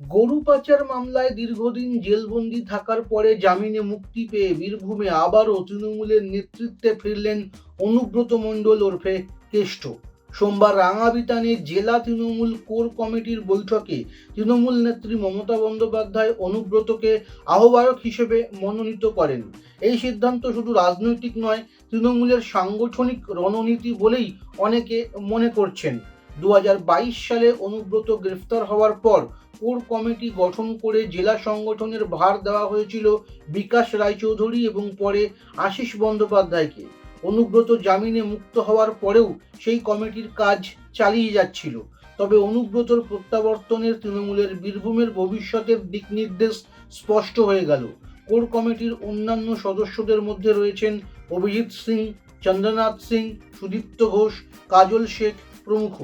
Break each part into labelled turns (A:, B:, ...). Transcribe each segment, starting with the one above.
A: গরু পাচার মামলায় দীর্ঘদিন জেলবন্দি থাকার পরে জামিনে মুক্তি পেয়ে বীরভূমে আবারও তৃণমূলের নেতৃত্বে ফিরলেন অনুব্রত মণ্ডল ওরফে কেষ্ট। সোমবার রাঙাবিতানে জেলা তৃণমূল কোর কমিটির বৈঠকে তৃণমূল নেত্রী মমতা বন্দ্যোপাধ্যায় অনুব্রতকে আহ্বায়ক হিসেবে মনোনীত করেন। এই সিদ্ধান্ত শুধু রাজনৈতিক নয়, তৃণমূলের সাংগঠনিক রণনীতি বলেই অনেকে মনে করছেন। দু হাজার বাইশ সালে অনুব্রত গ্রেফতার হওয়ার পর কোর কমিটি গঠন করে জেলা সংগঠনের ভার দেওয়া হয়েছিল বিকাশ রায়চৌধুরী এবং পরে আশিস বন্দ্যোপাধ্যায়কে। অনুব্রত জামিনে মুক্ত হওয়ার পরেও সেই কমিটির কাজ চালিয়ে যাচ্ছিল। তবে অনুব্রতর প্রত্যাবর্তনের তৃণমূলের বীরভূমের ভবিষ্যতের দিক নির্দেশ স্পষ্ট হয়ে গেল। কোর কমিটির অন্যান্য সদস্যদের মধ্যে রয়েছেন অভিজিৎ সিং, চন্দ্রনাথ সিং, সুদীপ্ত ঘোষ, কাজল শেখ প্রমুখ।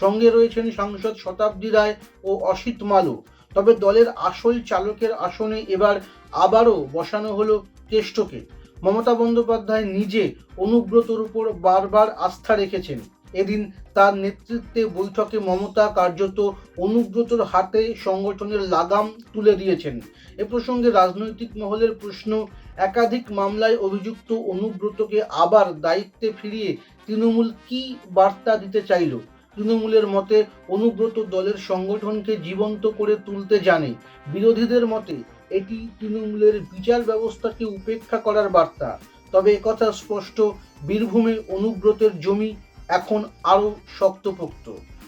A: সঙ্গে রয়েছেন সাংসদ শতাব্দী রায় ও অসিত মালো। তবে দলের আসল চালকের আসনে এবার আবারও বসানো হলো কেষ্টকে। মমতা বন্দ্যোপাধ্যায় নিজে অনুব্রতর উপর বারবার আস্থা রেখেছেন। এদিন তার নেতৃত্বে বৈঠকে মমতা কার্যত অনুব্রতর হাতে সংগঠনের লাগাম তুলে দিয়েছেন। এ প্রসঙ্গে রাজনৈতিক মহলের প্রশ্ন, একাধিক মামলায় অভিযুক্ত অনুব্রতকে আবার দায়িত্বে ফিরিয়ে তৃণমূল কি বার্তা দিতে চাইল? তৃণমূলের মতে অনুব্রত দলের সংগঠনকে জীবন্ত করে তুলতে জানে। বিরোধীদের মতে এটি তৃণমূলের বিচার ব্যবস্থাকে উপেক্ষা করার বার্তা। তবে একথা স্পষ্ট, বীরভূমে অনুব্রতের জমি এখন আরও শক্তপোক্ত।